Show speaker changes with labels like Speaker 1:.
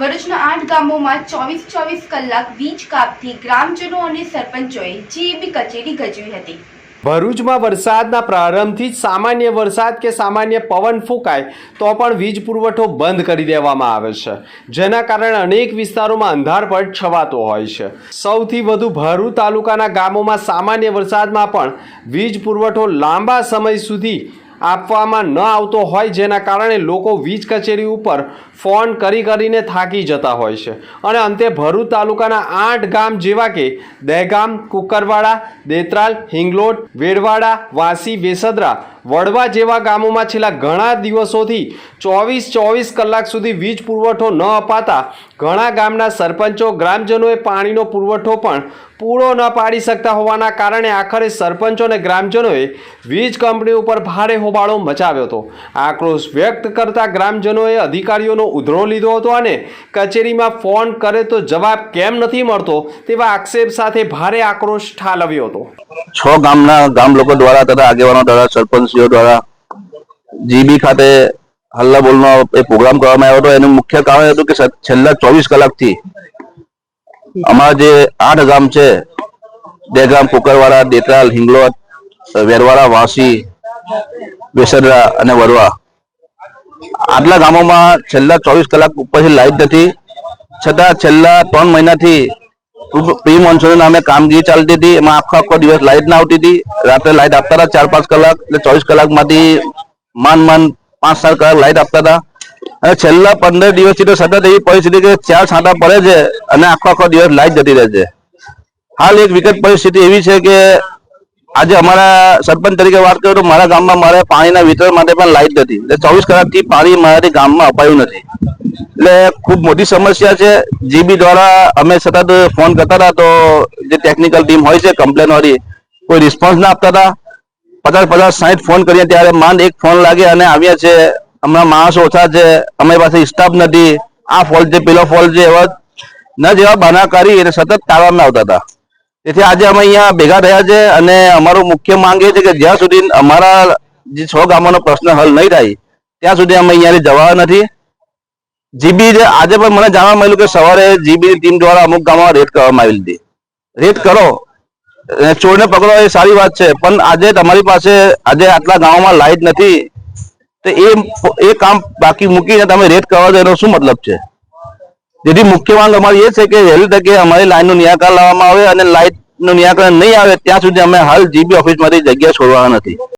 Speaker 1: ભરૂચના આઠ ગામોમાં ચોવીસ ચોવીસ કલાક વીજ કાપથી ગ્રામજનો અને સરપંચોએ જીબી કચેરી ગજવી હતી.
Speaker 2: ભરૂચમાં વરસાદના પ્રારંભથી જ સામાન્ય વરસાદ કે સામાન્ય પવન ફૂંકાય તો પણ વીજ પુરવઠો બંધ કરી દેવામાં આવે છે. જેના કારણે અનેક વિસ્તારોમાં અંધારપટ છવાતો હોય છે. સૌથી વધુ ભરૂચ તાલુકાના ગામોમાં સામાન્ય વરસાદમાં પણ વીજ પુરવઠો લાંબા સમય સુધી આપવામાં ન આવતો હોય જેના કારણે લોકો વીજ કચેરી ઉપર ફોન કરી કરીને થાકી જતા હોય છે. અને અંતે ભરૂચ તાલુકાના આઠ ગામ જેવા કે દહેગામ, કુકરવાડા, દેતરાલ, હિંગલોટ, વેડવાડા, વાસી, વેસદરા, વડવા જેવા ગામોમાં છેલ્લા ઘણા દિવસોથી ચોવીસ ચોવીસ કલાક સુધી વીજ પુરવઠો ન અપાતા ઘણા ગામના સરપંચો, ગ્રામજનોએ પાણીનો પુરવઠો પણ પૂરો ન પાડી શકતા હોવાના કારણે આખરે સરપંચો અને ગ્રામજનોએ વીજ કંપની ઉપર ભારે હોબાળો મચાવ્યો હતો. આક્રોશ વ્યક્ત કરતા ગ્રામજનોએ અધિકારીઓનો ઉધરો લીધો હતો અને કચેરીમાં ફોન કરે તો જવાબ કેમ નથી મળતો તેવા આક્ષેપ સાથે ભારે આક્રોશ ઠાલવ્યો હતો.
Speaker 3: છ ગામના ગામ લોકો દ્વારા તથા આગેવાનો દ્વારા સરપંચીઓ દ્વારા જીબી ખાતે હલ્લા બોલનો એ પ્રોગ્રામ કરવામાં આવ્યો હતો. એનું મુખ્ય કારણ હતું કે છેલ્લા ચોવીસ કલાકથી અમારા જે આઠ ગામ છે, બે ગામ કુકરવાડા, દેતરાલ, હિંગલોત, વેરવાડા, વાસી વેસરડા અને વરવા આટલા ગામોમાં છેલ્લા ચોવીસ કલાક ઉપરથી લાઈટ નથી. છતાં છેલ્લા ત્રણ મહિનાથી પ્રી મોન્સૂન નામે કામગીરી ચાલતી હતી. એમાં આખો આખો દિવસ લાઈટ ના આવતી હતી. રાત્રે લાઈટ આપતા હતા ચાર પાંચ કલાક એટલે ચોવીસ કલાકમાંથી માન માન પાંચ સાત કલાક લાઈટ આપતા હતા. અને છેલ્લા પંદર દિવસથી તો સતત એવી પરિસ્થિતિ કે ચાર છાંટા પડે છે અને આખો આખો દિવસ લાઈટ જતી રહે છે. હાલ એક વિકટ પરિસ્થિતિ એવી છે કે આજે અમારા સરપંચ તરીકે વાત કરું તો મારા ગામમાં મારે પાણીના વિતરણ માટે પણ લાઈટ નથી. એટલે ચોવીસ કલાકથી પાણી મારાથી ગામમાં અપાયું નથી. એટલે ખૂબ મોટી સમસ્યા છે. જીબી દ્વારા અમે સતત ફોન કરતા હતા તો જે ટેકનિકલ ટીમ હોય છે કમ્પ્લેનવાળી કોઈ રિસ્પોન્સ ના આપતા હતા. પચાસ પચાસ સાઠ ફોન કરીએ ત્યારે માંડ એક ફોન લાગે અને આવ્યા છે. હમણાં માણસો ઓછા છે. અમારી પાસે સ્ટાફ નથી. આ ફોલ્ટ છે, પેલો ફોલ્ટ છે એવા ન જેવા બહાના કરી અને સતત ટાળવામાં આવતા હતા. તેથી આજે અમે અહીંયા ભેગા થયા છે અને અમારું મુખ્ય માંગ એ છે કે જ્યાં સુધી અમારા જે છ ગામોનો પ્રશ્ન હલ નહીં થાય, ત્યાં સુધી અમે અહીંયાથી જવા નથી. જીબી જે આજે પણ મને જાણવા મળ્યું કે સવારે જીબી ટીમ દ્વારા અમુક ગામમાં રેડ કરવામાં આવી હતી. રેડ કરો. ચોરને પકડો એ સારી વાત છે, પણ આજે તમારી પાસે આજે આટલા ગામોમાં લાઈટ નથી, તો એ એ કામ બાકી મૂકીને તમે રેડ કરવા દો એનો શું મતલબ છે? જેથી મુખ્ય માંગ અમારી એ છે કે વહેલી તકે અમારી લાઈનનું નિરાકરણ લાવવામાં આવે અને લાઈટનું નિરાકરણ નહીં આવે, ત્યાં સુધી અમે હાલ જીબી ઓફિસમાંથી જગ્યા છોડવાના નથી.